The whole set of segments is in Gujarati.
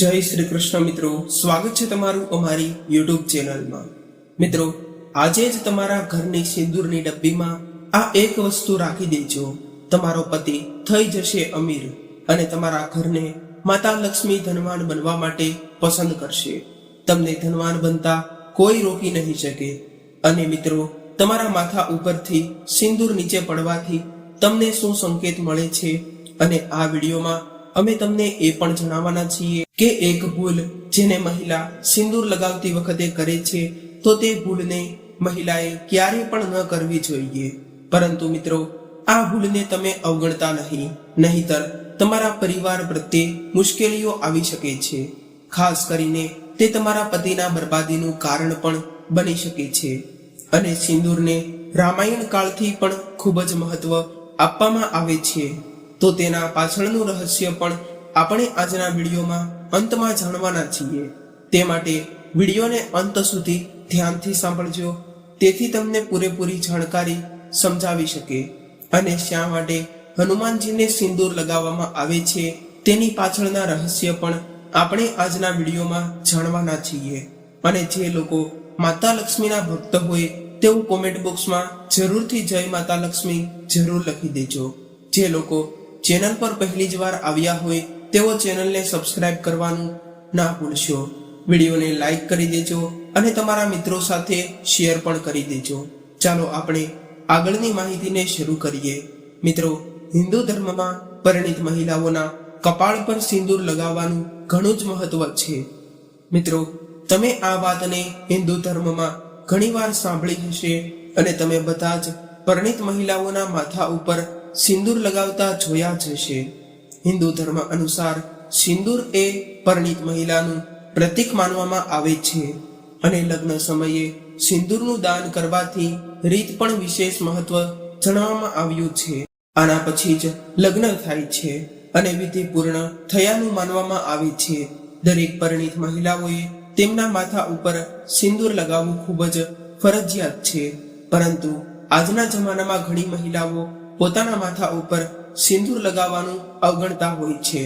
જય શ્રી કૃષ્ણ મિત્રો. સ્વાગત છે તમારું અમારી યુટ્યુબ ચેનલમાં. મિત્રો, આજે જ તમારા ઘરની સિંદૂરની ડબ્બીમાં આ એક વસ્તુ રાખી દેજો. તમારો પતિ થઈ જશે અમીર અને તમારા ઘરને માતા લક્ષ્મી ધનવાન બનવા માટે પસંદ કરશે. તમને ધનવાન બનતા કોઈ રોકી નહીં શકે. અને મિત્રો, તમારા માથા ઉપરથી સિંદૂર નીચે પડવાથી તમને શું સંકેત મળે છે? અને આ વિડીયોમાં અમે તમને એ પણ જણાવવાના છીએ કે એક ભૂલ જેને મહિલા સિંદૂર લગાવતી વખતે કરે છે, તો તે ભૂલને મહિલાએ ક્યારેય પણ ન કરવી જોઈએ. પરંતુ મિત્રો, આ ભૂલને તમે અવગણતા નહીં, નહીતર તમારા પરિવાર પ્રત્યે મુશ્કેલીઓ આવી શકે છે. ખાસ કરીને તે તમારા પતિના બરબાદીનું કારણ પણ બની શકે છે. અને સિંદૂરને રામાયણ કાળથી પણ ખૂબ જ મહત્વ આપવામાં આવે છે. તો તેના પાછળનું રહસ્ય પણ આપણે આજના વિડીયોમાં અંતમાં જાણવાના છીએ. તે માટે વિડીયોને અંત સુધી ધ્યાનથી સાંભળજો, તેથી તમને પૂરેપૂરી જાણકારી સમજાવી શકે. અને શા માટે હનુમાનજીને સિંદૂર લગાવવામાં આવે છે, તેની પાછળના રહસ્ય પણ આપણે આજના વિડીયોમાં જાણવાના છીએ. અને જે લોકો માતા લક્ષ્મીના ભક્ત હોય, તેવું કોમેન્ટ બોક્સમાં જરૂરથી જય માતા લક્ષ્મી જરૂર લખી દેજો. જે લોકો ચેનલ પર પહેલી જ વાર આવ્યા હોય તેઓ ચેનલને સબસ્ક્રાઇબ કરવાનું ના ભૂલશો. વિડીયોને લાઈક કરી દેજો અને તમારા મિત્રો સાથે શેર પણ કરી દેજો. ચાલો આપણે આગળની માહિતીને શરૂ કરીએ. મિત્રો, હિન્દુ ધર્મમાં પરિણિત મહિલાઓના કપાળ પર સિંદૂર લગાવવાનું ઘણું જ મહત્વ છે. મિત્રો, તમે આ વાતને હિન્દુ ધર્મમાં ઘણીવાર સાંભળી હશે અને તમે બધા જ પરિણિત મહિલાઓના માથા ઉપર સિંદૂર લગાવતા જોયા જશે હિન્દુ ધર્મ અનુસાર સિંદૂર એ પરણિત મહિલાનું પ્રતીક માનવામાં આવે છે અને લગ્ન સમયે સિંદૂરનું દાન કરવાથી રીત પણ વિશેષ મહત્વ જણાવવામાં આવ્યું છે. આના પછી જ લગ્ન થાય છે અને વિધિ પૂર્ણ થયાનું માનવામાં આવે છે. દરેક પરિણિત મહિલાઓએ તેમના માથા ઉપર સિંદૂર લગાવવું ખૂબ જ ફરજિયાત છે. પરંતુ આજના જમાનામાં ઘણી મહિલાઓ પોતાના માથા ઉપર સિંદૂર લગાવવાનું અવગણતા હોય છે.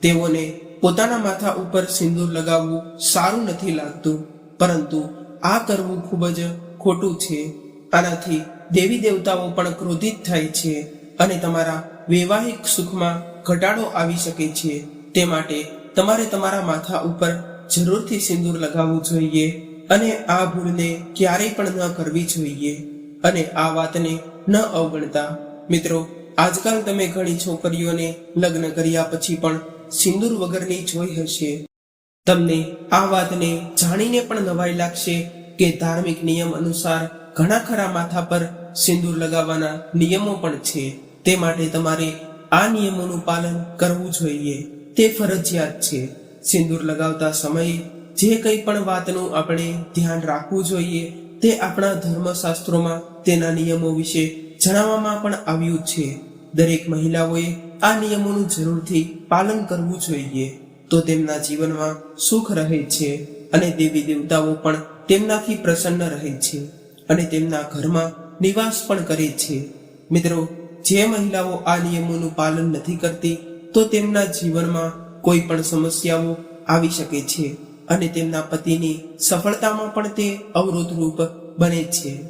તેઓને પોતાના માથા ઉપર સિંદૂર લગાવવું સારું નથી લાગતું, પરંતુ આ કરવું ખૂબ જ ખોટું છે. આનાથી દેવી દેવતાઓ પણ ક્રોધિત થાય છે અને તમારા વૈવાહિક સુખમાં ઘટાડો આવી શકે છે. તે માટે તમારે તમારા માથા ઉપર જરૂરથી સિંદૂર લગાવવું જોઈએ અને આ ભૂલને ક્યારેય પણ ન કરવી જોઈએ અને આ વાતને ન અવગણતા. મિત્રો, આજકાલ તમે ઘણી છોકરીઓને લગ્ન કર્યા પછી પણ સિંદૂર વગરની જોઈ હશે. તમને આ વાતને જાણીને પણ નવાઈ લાગશે કે ધાર્મિક નિયમ અનુસાર ઘણા ખરા માથા પર સિંદૂર લગાવવાના નિયમો પણ છે. તે માટે તમારે આ નિયમોનું પાલન કરવું જોઈએ. તે ફરજિયાત છે. સિંદૂર લગાવતા સમયે જે કંઈ પણ વાતનું આપણે ધ્યાન રાખવું જોઈએ તે આપણા ધર્મશાસ્ત્રોમાં તેના નિયમો વિશે જણાવવામાં પણ આવ્યું છે. દરેક મહિલાઓએ આ નિયમોનું જરૂરથી પાલન કરવું જોઈએ. તો તેમના જીવનમાં સુખ રહે છે અને દેવી દેવતાઓ પણ તેમનાથી પ્રસન્ન રહે છે અને તેમના ઘરમાં નિવાસ પણ કરે છે. મિત્રો, જે મહિલાઓ આ નિયમોનું પાલન નથી કરતી, તો તેમના જીવનમાં કોઈ પણ સમસ્યાઓ આવી શકે છે અને તેમના પતિની સફળતામાં પણ તે અવરોધરૂપ બને છે.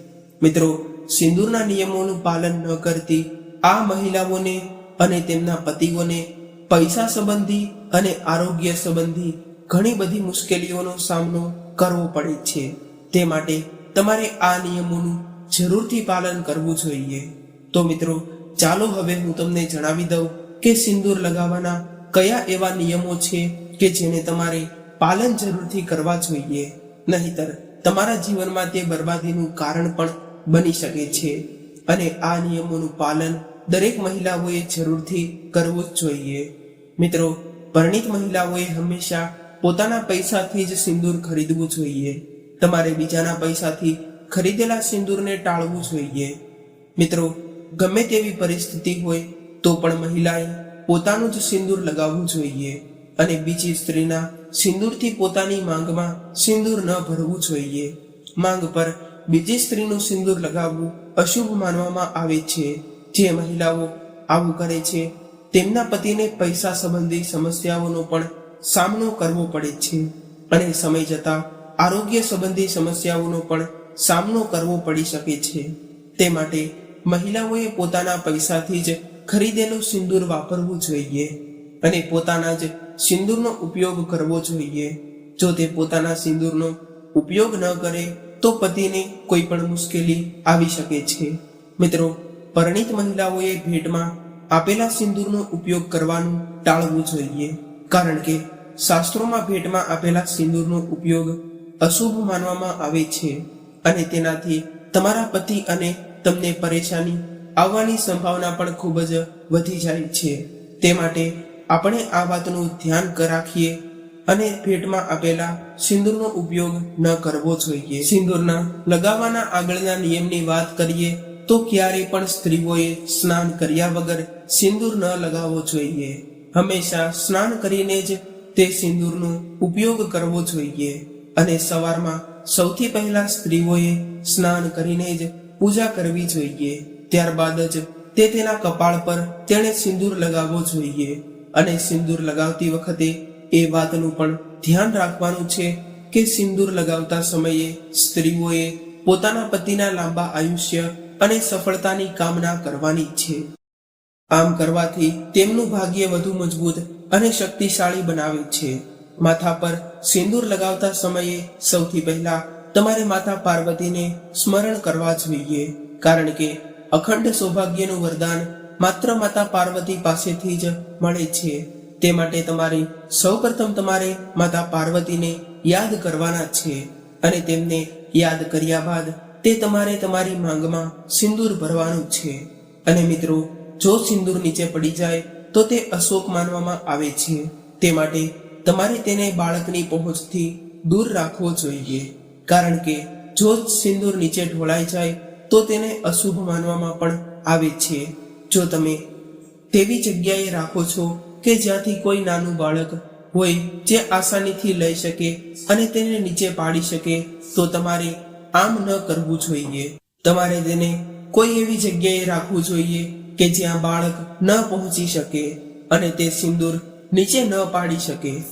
મિત્રો સિંદૂરના નિયમોનું પાલન ન કરતી આ મહિલાઓને અને તેમના પતિઓને પૈસા સંબંધી અને આરોગ્ય સંબંધી ઘણી બધી મુશ્કેલીઓનો સામનો કરવો પડે છે. તે માટે તમારે આ નિયમોનું જરૂરથી પાલન કરવું જોઈએ. તો મિત્રો, ચાલો હવે હું તમને જણાવી દઉં કે સિંદૂર લગાવવાના કયા એવા નિયમો છે કે જેને તમારે પાલન જરૂરથી કરવા જોઈએ. નહીતર તમારા જીવનમાં તે બરબાદીનું કારણ પણ બની શકે છે. અને આ નિયમોનું પાલન દરેક મહિલાઓએ જરૂરથી કરવું જ જોઈએ. મિત્રો, પરિણિત મહિલાઓએ હંમેશા પોતાના પૈસાથી જ સિંદૂર ખરીદવું જોઈએ. તમારે બીજાના પૈસાથી ખરીદેલા સિંદૂરને ટાળવું જોઈએ. મિત્રો, ગમે તેવી પરિસ્થિતિ હોય તો પણ મહિલાએ પોતાનું જ સિંદૂર લગાવવું જોઈએ અને બીજી સ્ત્રીના સિંદૂરથી પોતાની માંગમાં સિંદૂર ન ભરવું જોઈએ. માંગ પર બીજી સ્ત્રીનું સિંદૂર લગાવવું અશુભ માનવામાં આવે છે. જે મહિલાઓ આવું કરે છે, તેમના પતિને પૈસા સંબંધી સમસ્યાઓનો પણ સામનો કરવો પડે છે અને સમય જતાં આરોગ્ય સંબંધી સમસ્યાઓનો પણ સામનો કરવો પડી શકે છે. તે માટે મહિલાઓએ પોતાના પૈસાથી જ ખરીદેલું સિંદૂર વાપરવું જોઈએ અને પોતાના જ સિંદૂરનો ઉપયોગ કરવો જોઈએ. જો તે પોતાના સિંદૂરનો ઉપયોગ ન કરે તો પતિને કોઈ પણ મુશ્કેલી આવી શકે છે. મિત્રો, પરણિત મહિલાઓએ ભેટમાં આપેલા સિંદૂરનો ઉપયોગ કરવાનું ટાળવું જોઈએ. કારણ કે શાસ્ત્રોમાં ભેટમાં આપેલા સિંદૂરનો ઉપયોગ અશુભ માનવામાં આવે છે અને તેનાથી તમારા પતિ અને તમને પરેશાની આવવાની સંભાવના પણ ખૂબ જ વધી જાય છે. તે માટે આપણે આ વાતનું ધ્યાન રાખીએ અને ભેટમાં આપેલા સિંદૂરનો ઉપયોગ ન કરવો જોઈએ. સિંદૂરના લગાવવાના આગળના નિયમની વાત કરીએ તો ક્યારે પણ સ્ત્રીઓએ સ્નાન કર્યા વગર સિંદૂર ન લગાવવો જોઈએ. હંમેશા સ્નાન કરીને જ તે સિંદૂરનો ઉપયોગ કરવો જોઈએ. અને સવારમાં સૌથી પહેલા સ્ત્રીઓએ સ્નાન કરીને જ પૂજા કરવી જોઈએ. ત્યારબાદ જ તે તેના કપાળ પર તેણે સિંદૂર લગાવવો જોઈએ. અને સિંદૂર લગાવતી વખતે એ વાતનું પણ ધ્યાન રાખવાનું છે કે સિંદૂર લગાવતા સમયે સ્ત્રીઓએ પોતાના પતિના લાંબા આયુષ્ય અને સફળતાની કામના કરવાની છે. આમ કરવાથી તેમનું ભાગ્ય વધુ મજબૂત અને શક્તિશાળી બનાવે છે. માથા પર સિંદૂર લગાવતા સમયે સૌથી પહેલા તમારે માતા પાર્વતીને સ્મરણ કરવા જોઈએ, કારણ કે અખંડ સૌભાગ્યનું વરદાન માત્ર માતા પાર્વતી પાસેથી જ મળે છે. તે માટે તમારે સૌપ્રથમ તમારે માતા પાર્વતીને યાદ કરવાના છે અને તેમને યાદ કર્યા બાદ તે તમારે તમારી માંગમાં સિંદૂર ભરવાનું છે. અને મિત્રો, જો સિંદૂર નીચે પડી જાય, તો તે અશોક માનવામાં આવે છે. તે માટે તમારે તેને બાળકની પહોંચથી દૂર રાખવો જોઈએ. કારણ કે જો સિંદૂર નીચે ઢોળાઈ જાય, તો તેને અશુભ માનવામાં પણ આવે છે. જો તમે તેવી જગ્યાએ રાખો છો કે જ્યાંથી કોઈ નાનું બાળક હોય જે આસાનીથી લઈ શકે અને તેને નીચે પાડી શકે, તો તમારે આમ ન કરવું જોઈએ. તમારે તેને કોઈ એવી જગ્યાએ રાખવું જોઈએ કે જ્યાં બાળક ન પહોંચી શકે અને તે સિંદૂર નીચે ન પાડી શકે.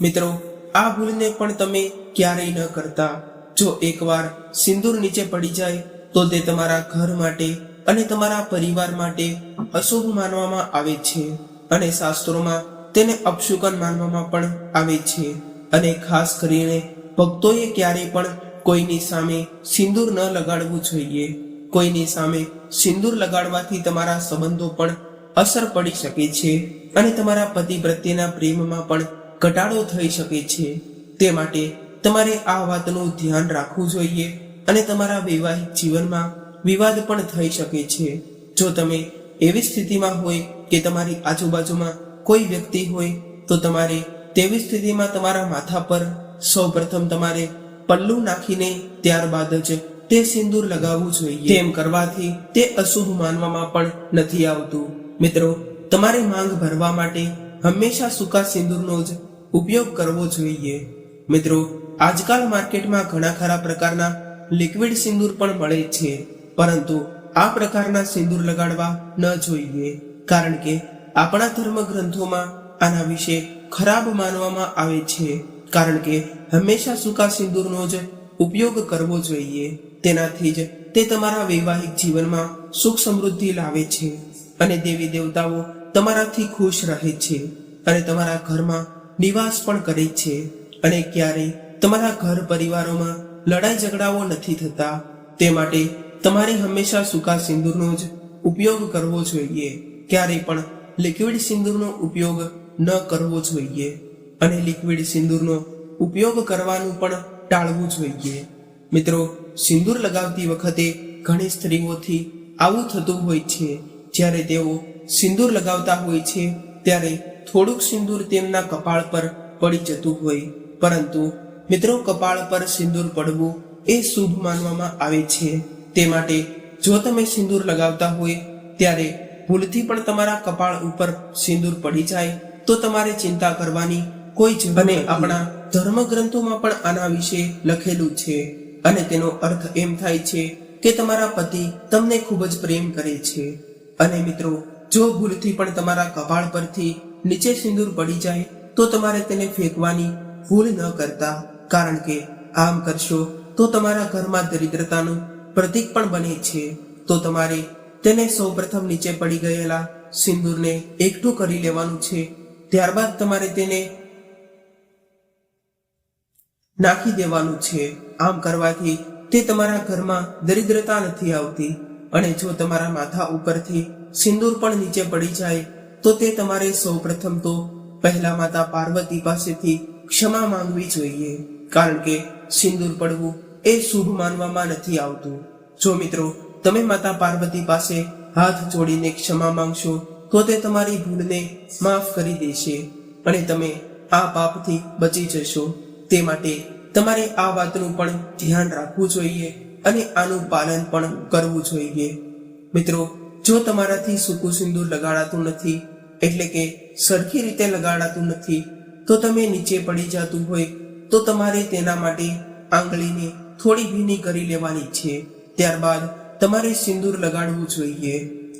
મિત્રો, આ ભૂલને પણ તમે ક્યારેય ન કરતા. જો એકવાર સિંદૂર નીચે પડી જાય, તો તે તમારા ઘર માટે અને તમારા પરિવાર માટે અશુભ માનવામાં આવે છે. અને શાસ્ત્રોમાં તેને અપશુકન માનવામાં પણ આવે છે. અને ખાસ કરીને ભક્તોએ ક્યારેય પણ કોઈની સામે સિંદૂર ન લગાડવું જોઈએ. કોઈની સામે સિંદૂર લગાડવાથી તમારા સંબંધો પણ અસર પડી શકે છે અને તમારા પતિ પ્રત્યેના પ્રેમમાં પણ ઘટાડો થઈ શકે છે. તે માટે તમારે આ વાતનું ધ્યાન રાખવું જોઈએ અને તમારા વૈવાહિક જીવનમાં વિવાદ પણ થઈ શકે છે. જો તમે એવી સ્થિતિમાં હોય કે તમારી આજુબાજુમાં કોઈ વ્યક્તિ હોય તો તમારે તેવી સ્થિતિમાં તમારા માથા પર સૌપ્રથમ તમારે પલ્લુ નાખીને ત્યારબાદ જ તે સિંદૂર લગાવવું જોઈએ. તેમ કરવાથી તે અશુભ માનવામાં પણ નથી આવતું. મિત્રો, તમારે માંગ ભરવા માટે હંમેશા સૂકા સિંદૂરનો જ ઉપયોગ કરવો જોઈએ. મિત્રો, આજકાલ માર્કેટમાં ઘણા ખરા પ્રકારના લિક્વિડ સિંદૂર પણ મળે છે. પરંતુ આ પ્રકારના સિંદૂર લગાડવા ન જોઈએ. કારણ કે આપણા ધર્મ ગ્રંથોમાં આના વિશે ખરાબ માનવામાં આવે છે. કારણ કે હંમેશા સૂકા સિંદૂરનો જ ઉપયોગ કરવો જોઈએ. તેનાથી જ તે તમારા વૈવાહિક જીવનમાં સુખ સમૃદ્ધિ લાવે છે અને દેવી દેવતાઓ તમારાથી ખુશ રહે છે અને તમારા ઘરમાં નિવાસ પણ કરે છે. અને ક્યારેય તમારા ઘર પરિવારોમાં લડાઈ ઝઘડાઓ નથી થતા. તે માટે તમારે હંમેશા સૂકા સિંદૂરનો જ ઉપયોગ કરવો જોઈએ. ક્યારેય પણ લિક્વિડ સિંદૂરનો ઉપયોગ ન કરવો જોઈએ અને લિક્વિડ સિંદૂરનો ઉપયોગ કરવાનું પણ ટાળવું જોઈએ. મિત્રો, સિંદૂર લગાવતી વખતે ઘણી સ્ત્રીઓથી આવું થતું હોય છે. જ્યારે તેઓ સિંદૂર લગાવતા હોય છે, ત્યારે થોડુંક સિંદૂર તેમના કપાળ પર પડી જતું હોય. પરંતુ મિત્રો, કપાળ પર સિંદૂર પડવું એ શુભ માનવામાં આવે છે. તે માટે જો તમે સિંદૂર લગાવતા હોય, ત્યારે ભૂલથી પણ તમારા કપાળ ઉપર સિંદૂર પડી જાય તો તમારે ચિંતા કરવાની કોઈ જ અને આપણા ધર્મ ગ્રંથોમાં પણ આના વિશે લખેલું છે. અને તેનો અર્થ એમ થાય છે કે તમારા પતિ તમને ખૂબ જ પ્રેમ કરે છે. અને મિત્રો જો ભૂલથી પણ તમારા કપાળ પરથી નીચે સિંદૂર પડી જાય તો તમારે તેને ફેંકવાની ભૂલ ન કરતા. કારણ કે આમ કરશો તો તમારા ઘરમાં દરિદ્રતાનું પ્રતીક પણ બને છે. તો તમારે તેને સૌપ્રથમ નીચે પડી ગયેલા સિંદૂરને એકઠું કરી લેવાનું છે. ત્યારબાદ તમારે તેને નાખી દેવાનું છે. આમ કરવાથી તે તમારા ઘરમાં દરિદ્રતા નથી આવતી અને જો તમારા માથા ઉપરથી સિંદૂર પણ નીચે પડી જાય, તો તે તમારે સૌપ્રથમ તો પહેલા માતા પાર્વતી પાસેથી ક્ષમા માંગવી જોઈએ. કારણ કે સિંદૂર પડવું એ શુભ માનવામાં નથી આવતું. જો મિત્રો તમે માતા પાર્વતી પાસે હાથ જોડીને ક્ષમા માંગશો, તો તે તમારી ભૂલને માફ કરી દેશે અને તમે આ પાપથી બચી જશો. તે માટે તમારે આ વાતનું પણ ધ્યાન રાખવું જોઈએ અને આનું પાલન પણ કરવું જોઈએ. મિત્રો, જો તમારાથી સૂકું સિંદૂર લગાડાતું નથી, એટલે કે સરખી રીતે લગાડાતું નથી, તો તમે નીચે પડી જતું હોય, તો તમારે તેના માટે આંગળીને થોડી ભીની કરી લેવાની છે. ત્યારબાદ તમારે સિંદૂર લગાડવું જોઈએ.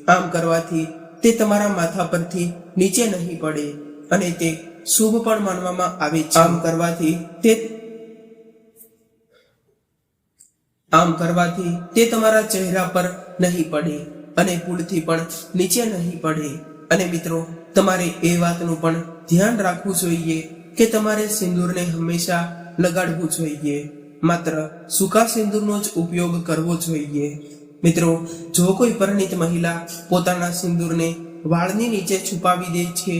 આમ કરવાથી તે તમારા માથા પરથી નીચે નહીં પડે અને તે શુભ પણ માનવામાં આવે છે. આમ કરવાથી તે આમ કરવાથી તે તમારા ચહેરા પર નહીં પડે અને ભૂલથી પણ નીચે નહીં પડે. અને મિત્રો, તમારે એ વાતનું પણ ધ્યાન રાખવું જોઈએ કે તમારે સિંદૂરને હંમેશા લગાડવું જોઈએ. માત્ર સૂકા સિંદૂરનો જ ઉપયોગ કરવો જોઈએ. મિત્રો, જો કોઈ પરિણીત મહિલા પોતાના સિંદૂરને વાળની નીચે છુપાવી દે છે,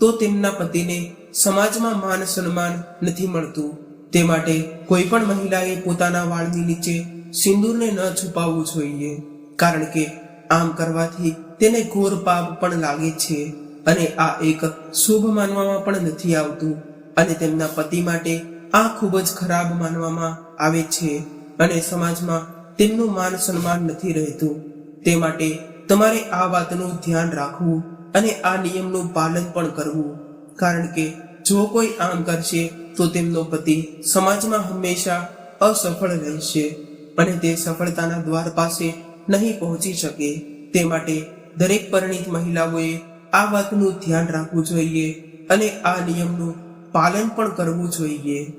તો તેમના પતિને સમાજમાં માન સન્માન નથી મળતું. તે માટે કોઈ પણ મહિલાએ પોતાના વાળની નીચે સિંદૂરને ન છુપાવવું જોઈએ, કારણ કે આમ કરવાથી તેને ઘોર પાપ પણ લાગે છે અને આ એક શુભ માનવામાં પણ નથી આવતું અને તેમના પતિ માટે આ ખૂબ જ ખરાબ માનવામાં આવે છે અને સમાજમાં તેમનું માન સન્માન નથી રહેતું. તે માટે તમારે આ વાતનું ધ્યાન રાખવું અને આ નિયમનું પાલન પણ કરવું. કારણ કે જો કોઈ આમ કરશે, તો તેમનો પતિ સમાજમાં હંમેશા અસફળ રહેશે અને તે સફળતાના દ્વાર પાસે નહીં પહોંચી શકે. તે માટે દરેક પરિણીત મહિલાઓએ આ વાતનું ધ્યાન રાખવું જોઈએ અને આ નિયમનું પાલન પણ કરવું જોઈએ.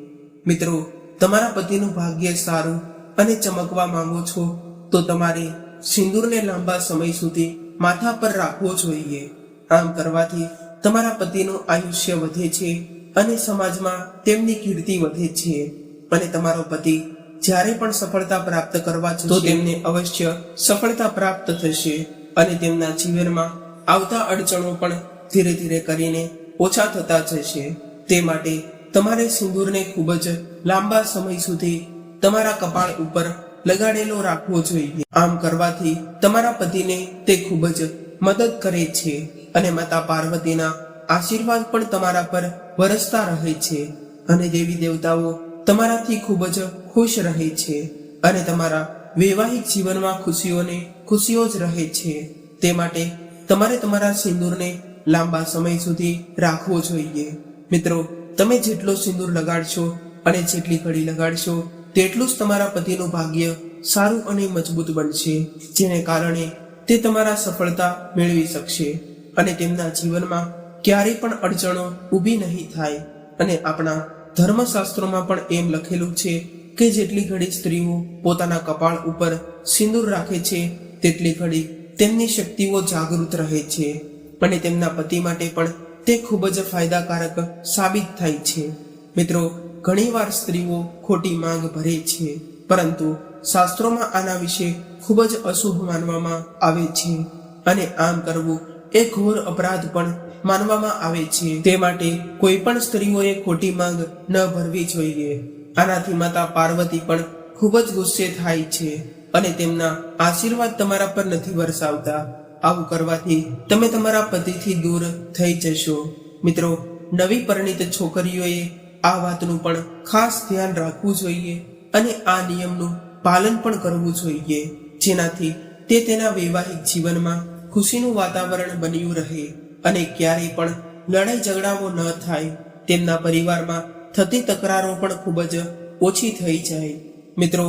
મિત્રો, તમારા પતિનું ભાગ્ય સારું અને ચમકવા માંગો છો, તો તમારે સિંદૂરને લાંબા સમય સુધી માથા પર રાખવો જોઈએ. આમ કરવાથી તમારા પતિનું આયુષ્ય વધે છે અને સમાજમાં તેમની કીર્તિ વધે છે. અને તમારો પતિ જ્યારે પણ સફળતા પ્રાપ્ત કરવા જશે, તો તેમને અવશ્ય સફળતા પ્રાપ્ત થશે અને તેમના જીવનમાં આવતા અડચણો પણ ધીરે ધીરે કરીને ઓછા થતા જશે. તે માટે તમારે સિંદૂરને ખૂબ જ લાંબા સમય સુધી તમારા કપાળ ઉપર લગાડેલો રાખવો જોઈએ. આમ કરવાથી તમારા પતિને તે ખૂબ જ મદદ કરે છે અને માતા પાર્વતીના આશીર્વાદ પણ તમારા પર વરસતા રહે છે અને દેવી દેવતાઓ તમારાથી ખૂબ જ ખુશ રહે છે અને તમારા વૈવાહિક જીવનમાં ખુશીઓને ખુશીઓ જ રહે છે. તે માટે તમારે તમારા સિંદૂરને લાંબા સમય સુધી રાખવો જોઈએ. મિત્રો, તમે જેટલો સિંદૂર લગાડશો અને જેટલી ઘડી લગાડશો તેટલું જ તમારા પતિનું ભાગ્ય સારું અને મજબૂત બનશે, જેને કારણે તે તમારા સફળતા મેળવી શકશે અને તેમના જીવનમાં ક્યારેય પણ અડચણો ઊભી નહીં થાય. અને આપણા ધર્મશાસ્ત્રોમાં પણ એમ લખેલું છે કે જેટલી ઘડી સ્ત્રીઓ પોતાના કપાળ ઉપર સિંદૂર રાખે છે, તેટલી ઘડી તેમની શક્તિઓ જાગૃત રહે છે અને તેમના પતિ માટે પણ તે ખૂબ જ ફાયદાકારક સાબિત થાય છે. મિત્રો ઘણીવાર સ્ત્રીઓ ખોટી માંગ ભરે છે, પરંતુ શાસ્ત્રોમાં આના વિશે ખૂબ જ અશુભ માનવામાં આવે છે અને આમ કરવું એ ઘોર અપરાધ પણ માનવામાં આવે છે. તે માટે કોઈ પણ સ્ત્રીઓએ ખોટી માંગ ન ભરવી જોઈએ. આનાથી માતા પાર્વતી પણ ખૂબ જ ગુસ્સે થાય છે અને તેમના આશીર્વાદ તમારા પર નથી વરસાવતા. આવું કરવાથી તમે તમારા પતિથી દૂર થઈ જશો. મિત્રો, નવી પરિણીત છોકરીઓએ આ વાતનું પણ ખાસ ધ્યાન રાખવું જોઈએ અને આ નિયમનું પાલન પણ કરવું જોઈએ, જેનાથી તે તેના વૈવાહિક જીવનમાં ખુશીનું વાતાવરણ બન્યું રહે અને ક્યારેય પણ લડાઈ ઝઘડાઓ ન થાય. તેમના પરિવારમાં થતી તકરારો પણ ખૂબ જ ઓછી થઈ જાય. મિત્રો,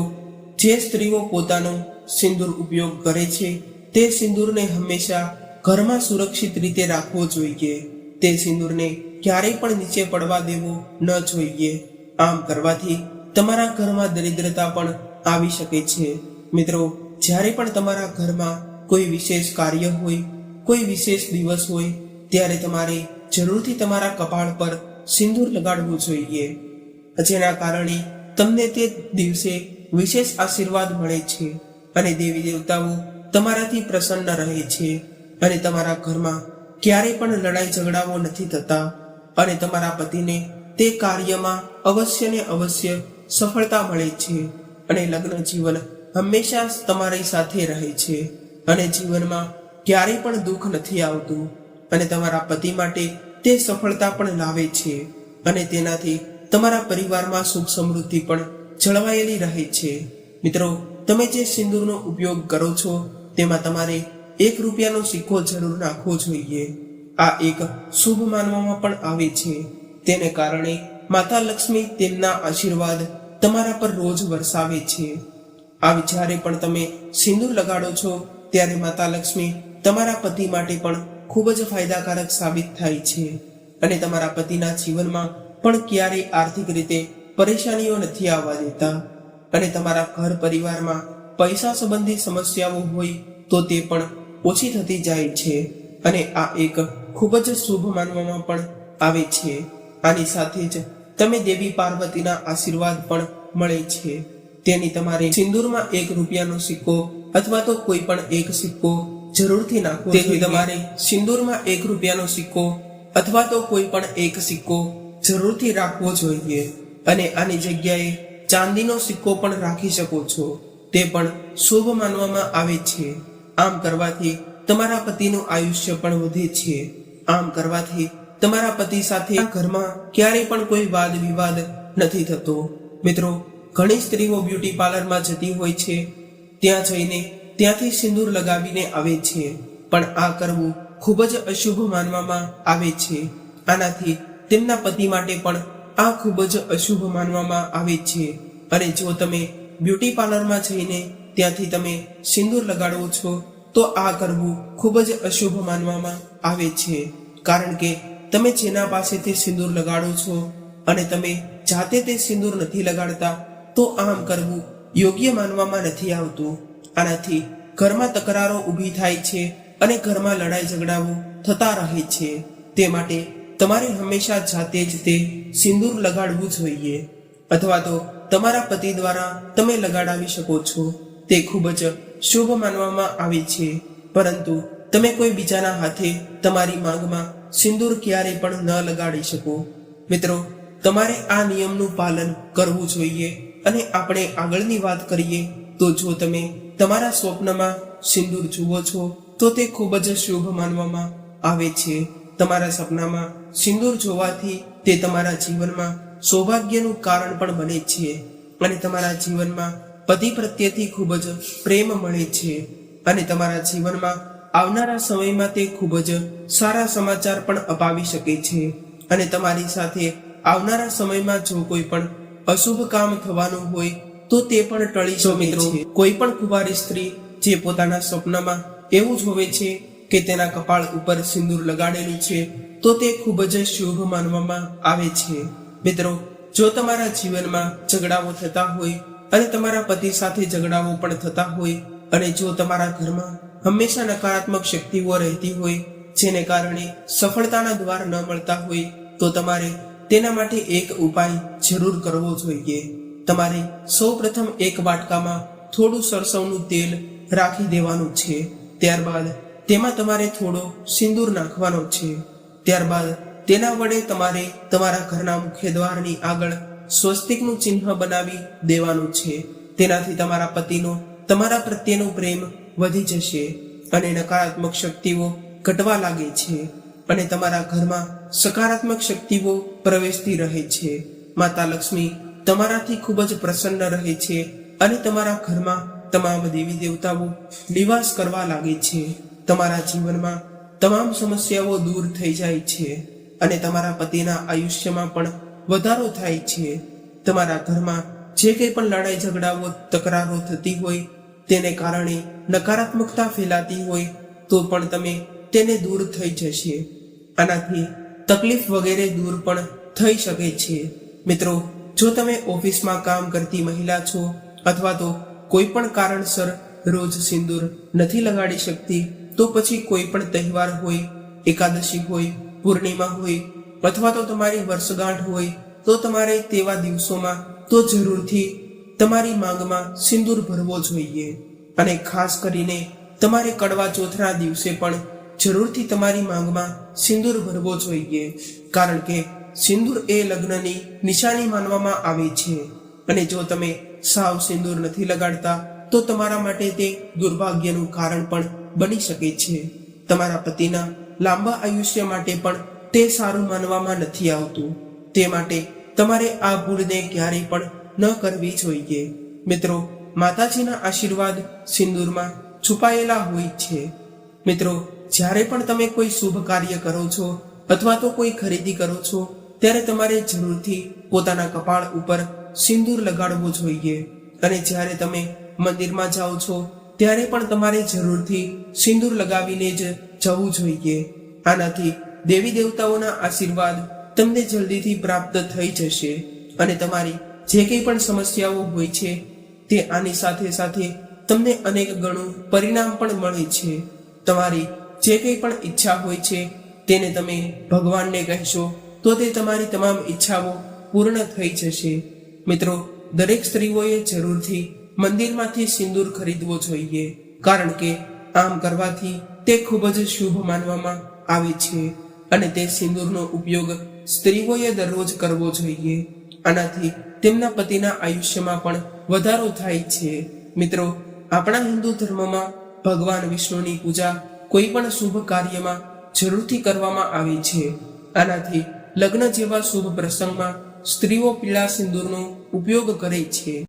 જે સ્ત્રીઓ પોતાનો સિંદૂર ઉપયોગ કરે છે, તે સિંદૂરને હંમેશા ઘરમાં સુરક્ષિત રીતે રાખવો જોઈએ. તે સિંદૂરને ક્યારેય પણ નીચે પડવા દેવો ન જોઈએ. આમ કરવાથી તમારા ઘરમાં દરિદ્રતા પણ આવી શકે છે. મિત્રો, જ્યારે પણ તમારા ઘરમાં કોઈ વિશેષ કાર્ય હોય, કોઈ વિશેષ દિવસ હોય, ત્યારે તમારે જરૂરથી તમારા કપાળ પર સિંદૂર લગાડવું જોઈએ. જેના કારણે તમને તે દિવસે વિશેષ આશીર્વાદ મળે છે અને દેવી દેવતાઓ તમારાથી પ્રસન્ન રહે છે અને તમારા ઘરમાં ક્યારેય પણ લડાઈ ઝઘડાઓ નથી થતા. અને તમારા પતિને તે કાર્યમાં અવશ્ય ને અવશ્ય સફળતા મળે છે. અને લગ્ન જીવન હંમેશા તમારી સાથે રહે છે. અને જીવનમાં ક્યારેય પણ દુઃખ નથી આવતું. અને તમારા પતિ માટે તે સફળતા પણ લાવે છે. અને તેનાથી તમારા પરિવારમાં સુખ સમૃદ્ધિ પણ જળવાયેલી રહે છે. મિત્રો, તમે જે સિંદૂરનો ઉપયોગ કરો છો, તેમાં તમારે એક રૂપિયાનો સિક્કો જરૂર નાખવો જોઈએ. આ એક શુભ માનવામાં પણ આવે છે. તેને કારણે માતા લક્ષ્મી તેમના આશીર્વાદ તમારા પર રોજ વરસાવે છે. આવી જ્યારે પણ તમે સિંદૂર લગાડો છો, ત્યારે માતા લક્ષ્મી તમારા પતિ માટે પણ ખૂબ જ ફાયદાકારક સાબિત થાય છે. અને તમારા પતિના જીવનમાં પણ ક્યારેય આર્થિક રીતે પરેશાનીઓ નથી આવવા દેતા. અને તમારા ઘર પરિવારમાં પૈસા સંબંધી સમસ્યાઓ હોય તો તે પણ ઓછી થતી જાય છે. અને આ એક ખૂબ જ શુભ માનવામાં પણ આવે છે. આની સાથે જ તમે દેવી પાર્વતીના આશીર્વાદ પણ મળે છે. તેની તમારે સિંદૂરમાં એક રૂપિયાનો સિક્કો અથવા તો કોઈ પણ એક સિક્કો જરૂરથી નાખવો તેથી તમારે સિંદૂરમાં એક રૂપિયાનો સિક્કો અથવા તો કોઈ પણ એક સિક્કો જરૂરથી રાખવો જોઈએ. અને આની જગ્યાએ ચાંદીનો સિક્કો પણ રાખી શકો છો. તે પણ શુભ માનવામાં આવે છે. આમ કરવાથી તમારા પતિનું આયુષ્ય પણ વધે છે. આમ કરવાથી તમારા પતિ સાથે ઘરમાં ક્યારેય પણ કોઈ વાદ વિવાદ નથી થતો. મિત્રો, ઘણી સ્ત્રીઓ બ્યુટી પાર્લરમાં જતી હોય છે. ત્યાં જઈને ત્યાંથી સિંદૂર લગાવીને આવે છે. પણ આ કરવું ખૂબ જ અશુભ માનવામાં આવે છે. આનાથી તેમના પતિ માટે પણ આ ખૂબ જ અશુભ માનવામાં આવે છે. અને જો તમે બ્યુટી પાર્લરમાં જઈને ત્યાંથી તમે સિંદૂર લગાડો છો, તો આ કરવું ખૂબ જ અશુભ માનવામાં આવે છે. કારણ કે તમે જેના પાસેથી સિંદૂર લગાડો છો અને તમે જાતે તે સિંદૂર નથી લગાડતા, તો આમ કરવું યોગ્ય માનવામાં નથી આવતું. આનાથી ઘરમાં તકરારો ઊભી થાય છે અને ઘરમાં લડાઈ ઝઘડાઓ થતા રહે છે. તે માટે તમારે હંમેશા જાતે જ તે સિંદૂર લગાડવું જોઈએ. અથવા તો તમારા પતિ દ્વારા તમે લગાડાવી શકો છો. તે ખૂબ જ શુભ માનવામાં આવે છે. પરંતુ તમે કોઈ બીજાના હાથે તમારી માંગમાં સિંદૂર ક્યારેય પણ ન લગાડી શકો. મિત્રો, તમારે આ નિયમનું પાલન કરવું જોઈએ અને આપણે આગળની વાત કરીએ તો જો તમે તમારા સ્વપ્નમાં સિંદૂર જુઓ છો, તો તે ખૂબ જ શુભ માનવામાં આવે છે. તમારા સપનામાં સિંદૂર જોવાથી તે તમારા જીવનમાં સૌભાગ્યનું કારણ પણ બને છે અને તમારા જીવનમાં પતિ પ્રત્યેથી ખૂબ જ પ્રેમ મળે છે અને તમારા જીવનમાં આવનારા સમયમાં તે ખૂબ જ સારા સમાચાર પણ અપાવી શકે છે. અને તમારી સાથે આવનારા સમયમાં જો કોઈ પણ અશુભ કામ થવાનું હોય તો તે પણ ટળી શકે મિત્રો કોઈ પણ કુવારી સ્ત્રી જે પોતાના સ્વપ્નમાં એવું જોવે છે કે તેના કપાળ ઉપર સિંદૂર લગાડેલું છે તો તે ખૂબ જ શુભ માનવામાં આવે છે. મિત્રો જો તમારા જીવનમાં ઝઘડાઓ થતા હોય અને તમારા પતિ સાથે ઝઘડાઓ પણ થતા હોય અને જો તમારા ઘરમાં હંમેશા નકારાત્મક શક્તિઓ રહેતી હોય, જેને કારણે સફળતાના દ્વાર ન મળતા હોય, તો તમારે તેના માટે એક ઉપાય જરૂર કરવો જોઈએ. તમારે સૌ પ્રથમ એક વાટકામાં થોડું સરસવનું તેલ રાખી દેવાનું છે. ત્યારબાદ તેમાં તમારે થોડો સિંદૂર નાખવાનો છે. ત્યારબાદ તેના વડે તમારે તમારા ઘરના મુખ્ય દ્વારની આગળ સ્વસ્તિકનું ચિહ્ન બનાવી દેવાનું છે. તેનાથી તમારા પતિનો તમારા પ્રત્યેનો પ્રેમ વધી જશે અને નકારાત્મક શક્તિઓ ઘટવા લાગે છે અને તમારા ઘરમાં સકારાત્મક શક્તિઓ પ્રવેશતી રહે છે. માતા લક્ષ્મી તમારાથી ખૂબ જ પ્રસન્ન રહે છે અને તમારા ઘરમાં તમામ દેવી દેવતાઓ નિવાસ કરવા લાગે છે. તમારા જીવનમાં તમામ સમસ્યાઓ દૂર થઈ જાય છે અને તમારા પતિના આયુષ્યમાં પણ વધારો થાય છે. તમારા ઘરમાં જે કંઈ પણ લડાઈ ઝઘડાઓ, તકરારો થતી હોય તેને કારણે નકારાત્મકતા ફેલાતી હોય તો પણ તમે તેને દૂર થઈ જશે. આનાથી તકલીફ વગેરે દૂર પણ થઈ શકે છે. મિત્રો, જો તમે ઓફિસમાં કામ કરતી મહિલા છો અથવા તો કોઈ પણ કારણસર રોજ સિંદૂર નથી લગાડી શકતી, તો પછી કોઈ પણ તહેવાર હોય, એકાદશી હોય, પૂર્ણિમા હોય અથવા તો તમારી વર્ષગાંઠ હોય, તો તમારે તેવા દિવસોમાં તો જરૂરથી તમારી માંગમાં સિંદૂર ભરવો જોઈએ અને ખાસ કરીને તમારે કડવા ચોથના દિવસે પણ જરૂરથી તમારી માંગમાં સિંદૂર ભરવો જોઈએ, કારણ કે સિંદૂર એ લગ્નની નિશાની માનવામાં આવે છે. અને જો તમે સાવ સિંદૂર નથી લગાડતા, તો તમારા માટે તે દુર્ભાગ્યનું કારણ પણ બની શકે છે. તમારા પતિના લાંબા આયુષ્ય માટે પણ તે સારું માનવામાં નથી આવતું. તે માટે તમારે આ ભૂલને ક્યારેય પણ ન કરવી જોઈએ. મિત્રો, માતાજીના આશીર્વાદ સિંદૂરમાં છુપાયેલા હોય છે. મિત્રો, જ્યારે પણ તમે કોઈ શુભ કાર્ય કરો છો અથવા તો કોઈ ખરીદી કરો છો, ત્યારે તમારે જરૂરથી પોતાના કપાળ ઉપર સિંદૂર લગાડવું જોઈએ. અને જ્યારે તમે મંદિરમાં જાઓ છો, ત્યારે પણ તમારે જરૂરથી સિંદૂર લગાવીને જ જવું જોઈએ. આનાથી દેવી દેવતાઓના આશીર્વાદ તમને જલ્દીથી પ્રાપ્ત થઈ જશે અને તમારી જે કંઈ પણ સમસ્યાઓ હોય છે, તે આની સાથે સાથે તમને અનેક ગણું પરિણામ પણ મળે છે. તમારી જે કંઈ પણ ઈચ્છા હોય છે, તેને તમે ભગવાનને કહેશો, તો તે તમારી તમામ ઈચ્છાઓ પૂર્ણ થઈ જશે. મિત્રો, દરેક સ્ત્રીઓએ જરૂરથી મંદિરમાંથી સિંદૂર ખરીદવો જોઈએ, કારણ કે આમ કરવાથી તે ખૂબ જ શુભ માનવામાં આવે છે અને તે સિંદૂરનો ઉપયોગ સ્ત્રીઓએ દરરોજ કરવો જોઈએ. આનાથી તેમના પતિના આયુષ્યમાં પણ વધારો થાય છે. મિત્રો, આપણા હિન્દુ ધર્મમાં ભગવાન વિષ્ણુની પૂજા કોઈ પણ શુભ કાર્યમાં જરૂરથી કરવામાં આવે છે. આનાથી લગ્ન જેવા શુભ પ્રસંગમાં સ્ત્રીઓ પીળા સિંદૂરનો ઉપયોગ કરે છે.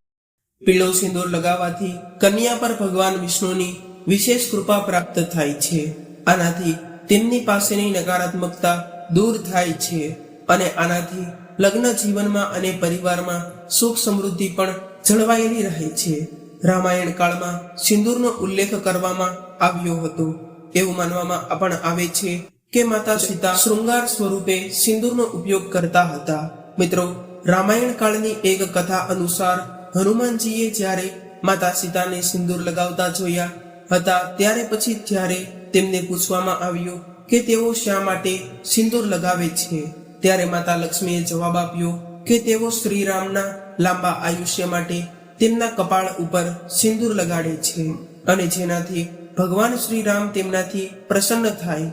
પીળો સિંદૂર લગાવવાથી કન્યા પર ભગવાન વિષ્ણુની વિશેષ કૃપા પ્રાપ્ત થાય છે. આનાથી તેમની પાસેની નકારાત્મકતા દૂર થાય છે. અને આનાથી લગ્ન જીવનમાં અને પરિવારમાં સુખ સમૃદ્ધિ પણ જળવાયેલી રહે છે. રામાયણ કાળમાં સિંદૂરનો ઉલ્લેખ કરવામાં આવ્યો હતો. એવું માનવામાં પણ આવે છે કે માતા સીતા શૃંગાર સ્વરૂપે સિંદૂરનો ઉપયોગ કરતા હતા. મિત્રો, રામાયણ કાળની એક કથા અનુસાર હનુમાનજીએ જ્યારે માતા સીતાને સિંદૂર લગાવતા જોયા હતા, ત્યારે પછી જ્યારે તેમને પૂછવામાં આવ્યું કે તેઓ શા માટે સિંદૂર લગાવે છે. ત્યારે માતા લક્ષ્મીએ જવાબ આપ્યો કે તેઓ શ્રીરામના લાંબા આયુષ્ય માટે તેમના કપાળ ઉપર સિંદૂર લગાડે છે અને જેનાથી ભગવાન શ્રીરામ તેમનાથી પ્રસન્ન થાય.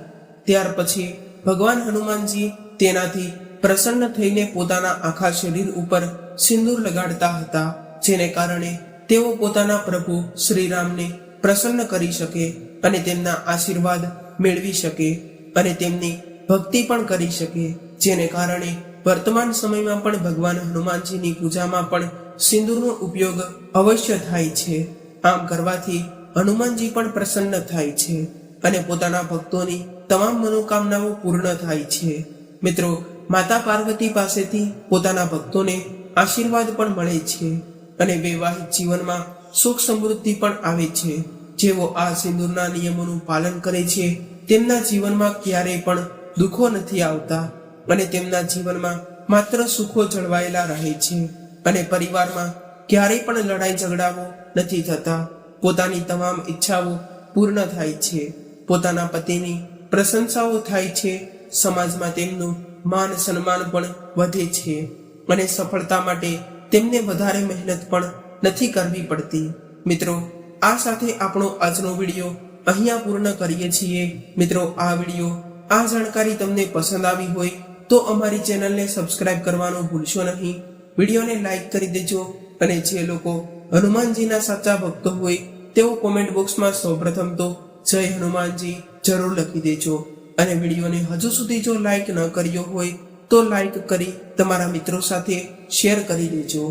ત્યાર પછી ભગવાન હનુમાનજી તેનાથી પ્રસન્ન થઈને પોતાના આખા શરીર ઉપર સિંદૂર લગાડતા હતા, જેને કારણે તેઓ પોતાના પ્રભુ શ્રીરામને પ્રસન્ન કરી શકે અને તેમના આશીર્વાદ મેળવી શકે અને તેમની ભક્તિ પણ કરી શકે. જેને કારણે વર્તમાન સમયમાં પણ ભગવાન હનુમાનજીની પૂજામાં પણ સિંદૂરનો ઉપયોગ અવશ્ય થાય છે. આમ કરવાથી હનુમાનજી પણ પ્રસન્ન થાય છે અને પોતાના ભક્તોની તમામ મનોકામનાઓ પૂર્ણ થાય છે. મિત્રો, માતા પાર્વતી પાસેથી પોતાના ભક્તોને આશીર્વાદ પણ મળે છે અને વૈવાહિક જીવનમાં સુખ સમૃદ્ધિ પણ આવે છે. જેઓ આ સિંદૂરના નિયમોનું પાલન કરે છે, તેમના જીવનમાં ક્યારેય પણ દુઃખો નથી આવતા. અને તેમના જીવનમાં માત્ર સુખો જળવાયેલા રહે છે. અને પરિવારમાં ક્યારેય પણ લડાઈ ઝઘડાઓ નથી થતા. પોતાની તમામ ઈચ્છાઓ પૂર્ણ થાય છે. પોતાના પતિની પ્રશંસાઓ થાય છે. સમાજમાં તેમનું માન સન્માન પણ વધે છે. અને સફળતા માટે તેમને વધારે મહેનત પણ નથી કરવી પડતી. મિત્રો, આ સાથે આપણો આજનો વીડિયો અહીંયા પૂર્ણ કરીએ છીએ. મિત્રો, આ વીડિયો આ જાણકારી તમને પસંદ આવી હોય તો અમારી ચેનલને સબસ્ક્રાઇબ કરવાનું ભૂલશો નહીં. વિડીયોને લાઇક કરી દેજો અને જે લોકો હનુમાનજીના સાચા ભક્તો હોય, તેઓ કોમેન્ટ બોક્સમાં સૌપ્રથમ તો જય હનુમાનજી જરૂર લખી દેજો. અને વિડીયોને હજુ સુધી જો લાઇક ન કર્યો હોય, તો લાઇક કરી તમારા મિત્રો સાથે શેર કરી દેજો.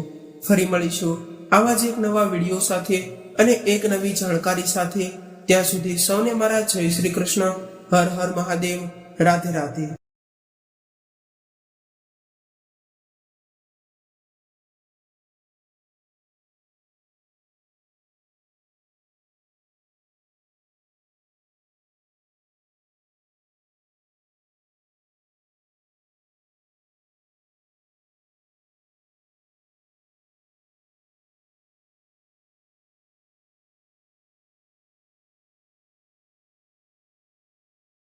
ફરી મળીશું આવા જ એક નવા વીડિયો સાથે અને એક નવી જાણકારી સાથે. ત્યાં સુધી સૌને મારા જય શ્રી કૃષ્ણ. હર હર મહાદેવ. રાધે રાધે.